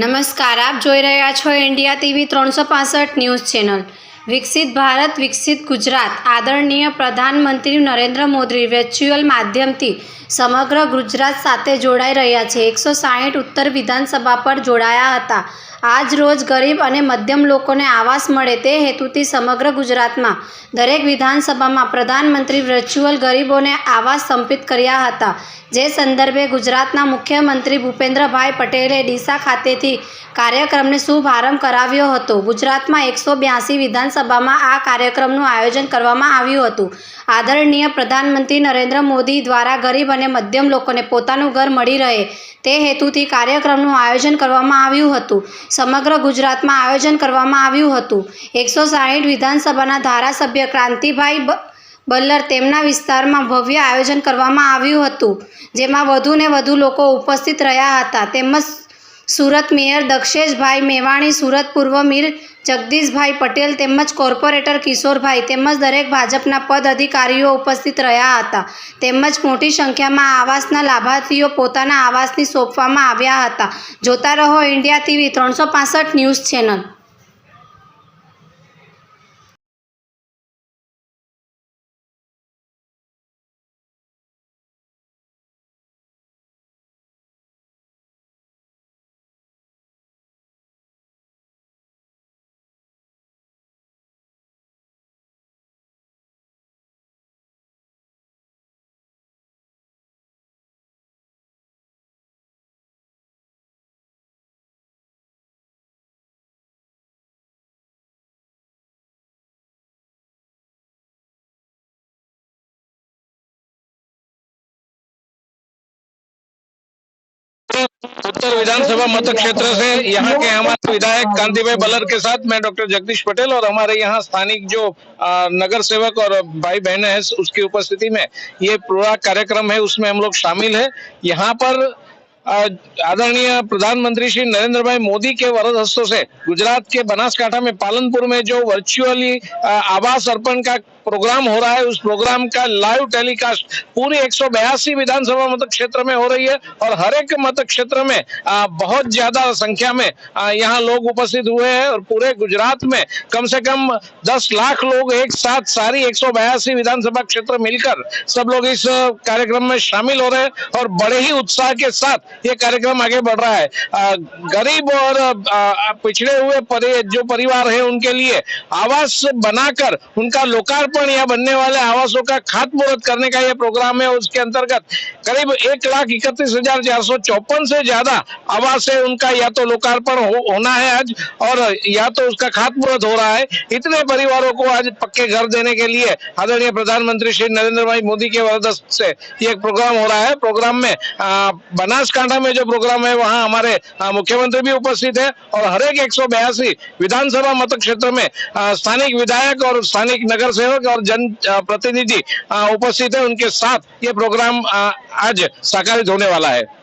નમસ્કાર આપ જોઈ રહ્યા છો ઇન્ડિયા ટીવી ત્રણસો પાસઠ ન્યૂઝ ચેનલ વિકસિત ભારત વિકસિત ગુજરાત આદરણીય પ્રધાનમંત્રી નરેન્દ્ર મોદી વર્ચ્યુઅલ માધ્યમથી સમગ્ર ગુજરાત સાથે જોડાઈ રહ્યા છે એકસો સાહીઠ ઉત્તર વિધાનસભા પર જોડાયા હતા આજ રોજ ગરીબ અને મધ્યમ લોકોને આવાસ મળે તે હેતુથી સમગ્ર ગુજરાતમાં દરેક વિધાનસભામાં પ્રધાનમંત્રી વર્ચ્યુઅલ ગરીબોને આવાસ સંપિત કર્યા હતા જે સંદર્ભે ગુજરાતના મુખ્યમંત્રી ભૂપેન્દ્રભાઈ પટેલે ડીસા ખાતેથી કાર્યક્રમને શુભારંભ કરાવ્યો હતો ગુજરાતમાં એકસો બ્યાસી વિધાનસભામાં આ કાર્યક્રમનું આયોજન કરવામાં આવ્યું હતું આદરણીય પ્રધાનમંત્રી નરેન્દ્ર મોદી દ્વારા ગરીબ અને મધ્યમ લોકોને પોતાનું ઘર મળી રહે તે હેતુથી કાર્યક્રમનું આયોજન કરવામાં આવ્યું હતું સમગ્ર ગુજરાતમાં આયોજન કરવામાં આવ્યું હતું એકસો સાહીઠ વિધાનસભાના ધારાસભ્ય ક્રાંતિભાઈ બલ્લર તેમના વિસ્તારમાં ભવ્ય આયોજન કરવામાં આવ્યું હતું જેમાં વધુને વધુ લોકો ઉપસ્થિત રહ્યા હતા તેમજ સુરત મેયર દક્ષેશભાઈ મેવાણી સુરત પૂર્વ મીર જગદીશભાઈ પટેલ તેમજ કોર્પોરેટર કિશોરભાઈ તેમજ દરેક ભાજપના પદ અધિકારીઓ ઉપસ્થિત રહ્યા હતા તેમજ મોટી સંખ્યામાં આવાસના લાભાર્થીઓ પોતાના આવાસની સોંપવામાં આવ્યા હતા જોતા રહો ઇન્ડિયા ટીવી ત્રણસો ન્યૂઝ ચેનલ उत्तर विधानसभा મત ક્ષેત્ર સે યહા કે અમારા विधायक કાન્તીભાઈ બલર કે સાથ મે ડોક્ટર જગદીશ પટેલ ઓર અમારા યહા સ્થાનિક જો નગર સેવક ઓર ભાઈ બહેન હે ઉસકી ઉપસ્થિતિ મે યે પ્રોગ્રામ કાર્યક્રમ હે ઉસમે હમ લોગ શામિલ હે યહા પર आदरणीय प्रधानमंत्री श्री नरेंद्र भाई मोदी के वरद हस्तों से गुजरात के बनासकाठा में पालनपुर में जो वर्चुअली आवास अर्पण का प्रोग्राम हो रहा है उस प्रोग्राम का लाइव टेलीकास्ट पूरी एक विधानसभा मत क्षेत्र में हो रही है और हर एक मत क्षेत्र में बहुत ज्यादा संख्या में यहाँ लोग उपस्थित हुए हैं और पूरे गुजरात में कम से कम 10 लाख लोग एक साथ सारी एक विधानसभा क्षेत्र मिलकर सब लोग इस कार्यक्रम में शामिल हो रहे हैं और बड़े ही उत्साह के साथ ये कार्यक्रम आगे बढ़ रहा है आ, गरीब और पिछड़े हुए परि, जो परिवार है उनके लिए आवास बनाकर उनका लोकार्पण या बनने वाले आवासों का खातमुहूर्त करने का ये प्रोग्राम है उसके अंतर्गत करीब एक लाख इकतीस हजार चार सौ चौपन से ज्यादा आवास है उनका या तो लोकार्पण हो, होना है आज और या तो उसका खातमुहूर्त हो रहा है इतने परिवारों को आज पक्के घर देने के लिए आदरणीय प्रधानमंत्री श्री नरेंद्र भाई मोदी के वरदस्त से ये प्रोग्राम हो रहा है प्रोग्राम में बनास कांडा में जो प्रोग्राम है वहाँ हमारे मुख्यमंत्री भी उपस्थित है और हरेक एक विधानसभा मत क्षेत्र में स्थानिक विधायक और स्थानिक नगर सेवक और जन प्रतिनिधि उपस्थित है उनके साथ ये प्रोग्राम आज साकारित होने वाला है